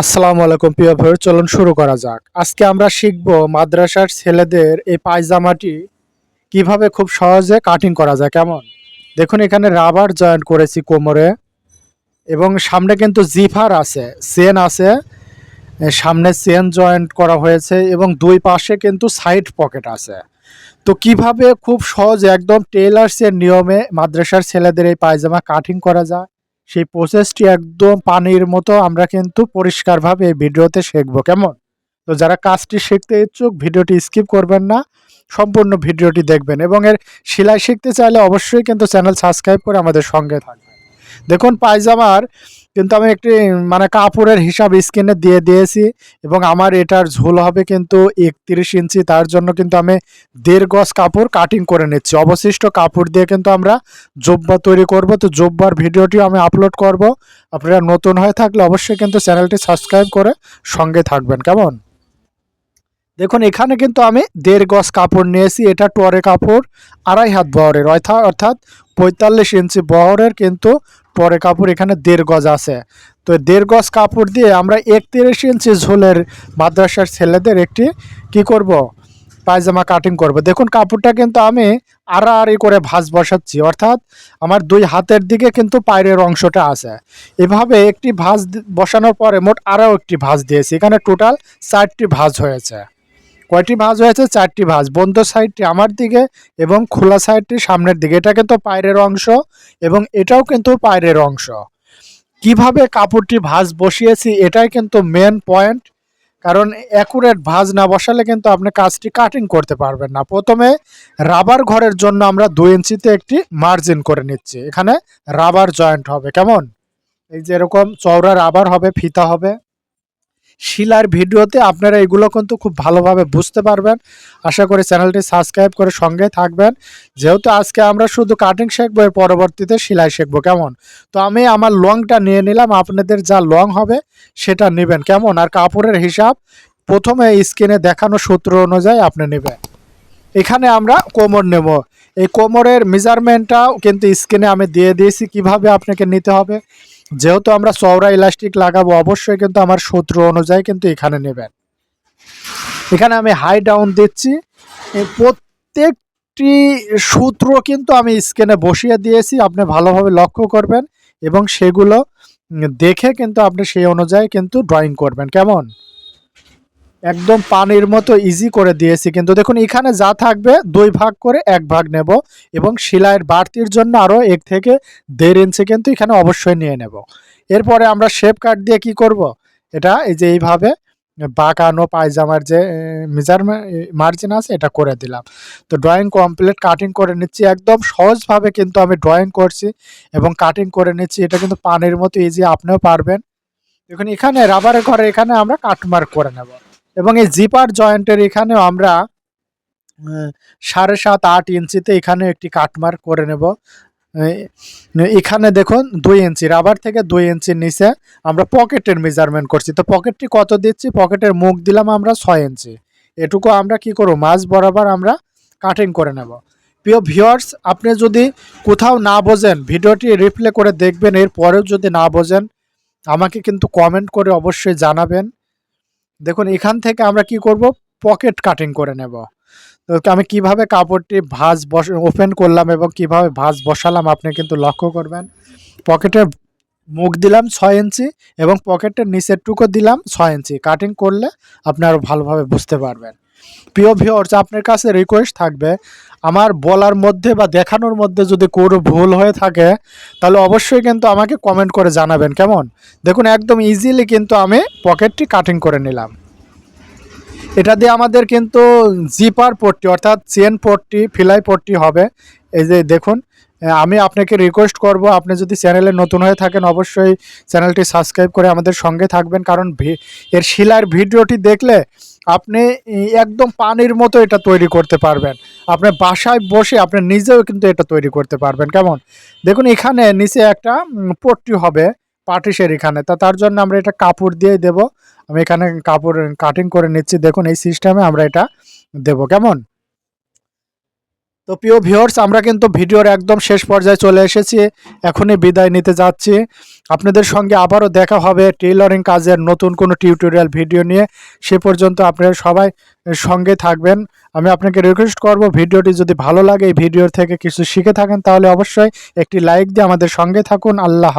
আসসালামু আলাইকুম, প্রিয় ভাই চলুন শুরু করা যাক। আজকে আমরা শিখব মাদ্রাসার ছেলেদের এই পায়জামাটি কীভাবে খুব সহজে কাটিং করা যায়, কেমন? দেখুন, এখানে রাবার জয়েন্ট করেছি কোমরে, এবং সামনে কিন্তু জিফার আছে চেন আছে সামনে চেন জয়েন্ট করা হয়েছে, এবং দুই পাশে কিন্তু সাইড পকেট আছে। তো কীভাবে খুব সহজে একদম টেলার্সের নিয়মে মাদ্রাসার ছেলেদের এই পায়জামা কাটিং করা যায়? সেই প্রসেসটি একদম পানির মতো আমরা কিন্তু পরিষ্কারভাবে এই ভিডিওতে শিখব, কেমন? তো যারা কাজটি শিখতে ইচ্ছুক, ভিডিওটি স্কিপ করবেন না, সম্পূর্ণ ভিডিওটি দেখবেন এবং এর সেলাই শিখতে চাইলে অবশ্যই কিন্তু চ্যানেল সাবস্ক্রাইব করে আমাদের সঙ্গে থাকবেন। দেখুন, পায়জামার কিন্তু আমি একটি মানে কাপড়ের হিসাব স্ক্রিনে দিয়ে দিয়েছি এবং আমার এটার ঝোল হবে কিন্তু একত্রিশ ইঞ্চি, তার জন্য কিন্তু আমি দেড় গজ কাপড় কাটিং করে নিচ্ছি। অবশিষ্ট কাপড় দিয়ে কিন্তু আমরা জোব্বা তৈরি করব। তো জোব্বার ভিডিওটিও আমি আপলোড করব। আপনারা নতুন হয়ে থাকলে অবশ্যই কিন্তু চ্যানেলটি সাবস্ক্রাইব করে সঙ্গে থাকবেন। কেমন? দেখুন, এখানে কিন্তু আমি দেড় গজ কাপড় নিয়েছি। এটা টরে কাপড় আড়াই হাত বহরের, অর্থাৎ অর্থাৎ পঁয়তাল্লিশ ইঞ্চি বহরের কিন্তু টরে কাপড় এখানে দেড় গজ আছে। তো দেড় গজ কাপড় দিয়ে আমরা একত্রিশ ইঞ্চি ঝোলের মাদ্রাসার ছেলেদের একটি কি করব? পায়জামা কাটিং করব। দেখুন, কাপড়টা কিন্তু আমি আড়াআড়ি করে ভাঁজ বসাচ্ছি। অর্থাৎ আমার দুই হাতের দিকে কিন্তু পায়ের অংশটা আছে। এভাবে একটি ভাঁজ বসানোর পরে মোট আরও একটি ভাঁজ দিয়েছি। এখানে টোটাল চারটি ভাঁজ হয়েছে। কয়টি ভাঁজ হয়েছে? চারটি ভাঁজ। বন্ধ সাইডটি আমার দিকে এবং খোলা সাইডটি সামনের দিকে। এটা কিন্তু পায়ের অংশ এবং এটাও কিন্তু পায়ের অংশ। কীভাবে কাপড়টি ভাঁজ বসিয়েছি, এটাই কিন্তু মেন পয়েন্ট কারণ অ্যাকুরেট ভাঁজ না বসালে কিন্তু আপনি কাজটি কাটিং করতে পারবেন না। প্রথমে রাবার ঘরের জন্য আমরা দুই ইঞ্চিতে একটি মার্জিন করে নিচ্ছি। এখানে রাবার জয়েন্ট হবে। কেমন? এই যে এরকম চওড়া রাবার হবে, ফিতা হবে। শিলার ভিডিওতে আপনারা এগুলো কিন্তু খুব ভালোভাবে বুঝতে পারবেন। আশা করি চ্যানেলটি সাবস্ক্রাইব করে সঙ্গে থাকবেন। যেহেতু আজকে আমরা শুধু কাটিং শিখব, এর পরবর্তীতে সেলাই শিখব। কেমন? তো আমি আমার লংটা নিয়ে নিলাম, আপনাদের যা লং হবে সেটা নেবেন। কেমন? আর কাপড়ের হিসাব প্রথমে স্ক্রিনে দেখানো সূত্র অনুযায়ী আপনি নেবেন। এখানে আমরা কোমর নেব। এই কোমরের মেজারমেন্টটাও কিন্তু স্ক্রিনে আমি দিয়ে দিয়েছি। কীভাবে আপনাকে নিতে হবে? যেহেতু আমরা চওড়া ইলাস্টিক লাগাবো, অবশ্যই কিন্তু আমার সূত্র অনুযায়ী কিন্তু এখানে নেবেন। এখানে আমি হাই ডাউন দিচ্ছি। প্রত্যেকটি সূত্র কিন্তু আমি স্ক্রিনে বসিয়ে দিয়েছি, আপনি ভালোভাবে লক্ষ্য করবেন এবং সেগুলো দেখে কিন্তু আপনি সেই অনুযায়ী কিন্তু ড্রয়িং করবেন। কেমন? একদম পানির মতো ইজি করে দিয়েছি। কিন্তু দেখুন, এখানে যা থাকবে, দুই ভাগ করে এক ভাগ নেব এবং সেলাইয়ের বাড়তির জন্য আরও এক থেকে দেড় ইঞ্চি কিন্তু এখানে অবশ্যই নিয়ে নেব। এরপরে আমরা শেপ কাট দিয়ে কি করব? এটা এই যে এইভাবে বাঁকানো পায়জামার যে মেজারমেন্ট মার্জিন আছে, এটা করে দিলাম। তো ড্রয়িং কমপ্লিট কাটিং করে নিচ্ছি। একদম সহজভাবে কিন্তু আমি ড্রয়িং করছি এবং কাটিং করে নিচ্ছি। এটা কিন্তু পানির মতো ইজি আপনিও পারবেন। দেখুন, এখানে রাবারের ঘরে এখানে আমরা কাটমার্ক করে নেব। এবং এই জিপার জয়েন্টের এখানেও আমরা সাড়ে সাত আট ইঞ্চিতে এখানে একটি কাটমার্ক করে নেব। এখানে দেখুন দুই ইঞ্চি রাবার থেকে দুই ইঞ্চির নিচে আমরা পকেটের মেজারমেন্ট করছি। তো পকেটটি কত দিচ্ছি? পকেটের মুখ দিলাম আমরা ছয় ইঞ্চি। এটুকু আমরা কি করব? মাছ বরাবর আমরা কাটিং করে নেব। প্রিয় ভিউয়ার্স আপনি যদি কোথাও না বোঝেন, ভিডিওটি রিপ্লে করে দেখবেন এর পরেও যদি না বোঝেন, আমাকে কিন্তু কমেন্ট করে অবশ্যই জানাবেন। দেখুন, এখান থেকে আমরা কি করব? পকেট কাটিং করে নেব। তো আমি কীভাবে কাপড়টি ভাঁজ বস, ওপেন করলাম এবং কীভাবে ভাঁজ বসালাম আপনি কিন্তু লক্ষ্য করবেন। পকেটের মুখ দিলাম ছয় ইঞ্চি এবং পকেটের নিচের টুকু দিলাম ছয় ইঞ্চি। কাটিং করলে আপনি আরও ভালোভাবে বুঝতে পারবেন। প্রিয় ভিওর্স আপনার কাছে রিকোয়েস্ট থাকবে, আমার বলার মধ্যে বা দেখানোর মধ্যে যদি কোনো ভুল হয়ে থাকে, তাহলে অবশ্যই কিন্তু আমাকে কমেন্ট করে জানাবেন, কেমন? দেখুন, একদম ইজিলি কিন্তু আমি পকেটটি কাটিং করে নিলাম। এটা দিয়ে আমাদের কিন্তু জিপার পট্টি, অর্থাৎ চেন পট্টি, ফিলাই পট্টি হবে। এই যে দেখুন, আমি আপনাকে রিকোয়েস্ট করব, আপনি যদি চ্যানেলে নতুন হয়ে থাকেন, অবশ্যই চ্যানেলটি সাবস্ক্রাইব করে আমাদের সঙ্গে থাকবেন, কারণ এর শিলার ভিডিওটি দেখলে আপনি একদম পানির মতো এটা তৈরি করতে পারবেন। আপনি বাসায় বসে আপনি নিজেও কিন্তু এটা তৈরি করতে পারবেন। কেমন? দেখুন, এখানে নিচে একটা পট্টি হবে, পাটিসের এখানে। তা তার জন্য আমরা এটা কাপড় দিয়ে দেব। আমি এখানে কাপড় কাটিং করে নিচ্ছি। দেখুন, এই সিস্টেমে আমরা এটা দেব। কেমন? তো প্রিয় ভিউয়ার্স, আমরা কিন্তু ভিডিওর একদম শেষ পর্যায়ে চলে এসেছি। এখনই বিদায় নিতে যাচ্ছি। আপনাদের সঙ্গে আবারও দেখা হবে টেইলরিং কাজের নতুন কোনো টিউটোরিয়াল ভিডিও নিয়ে। সে পর্যন্ত আপনারা সবাই সঙ্গে থাকবেন। আমি আপনাকে রিকোয়েস্ট করব, ভিডিওটি যদি ভালো লাগে এই ভিডিওর থেকে কিছু শিখে থাকেন, তাহলে অবশ্যই একটি লাইক দিয়ে আমাদের সঙ্গে থাকুন। আল্লাহ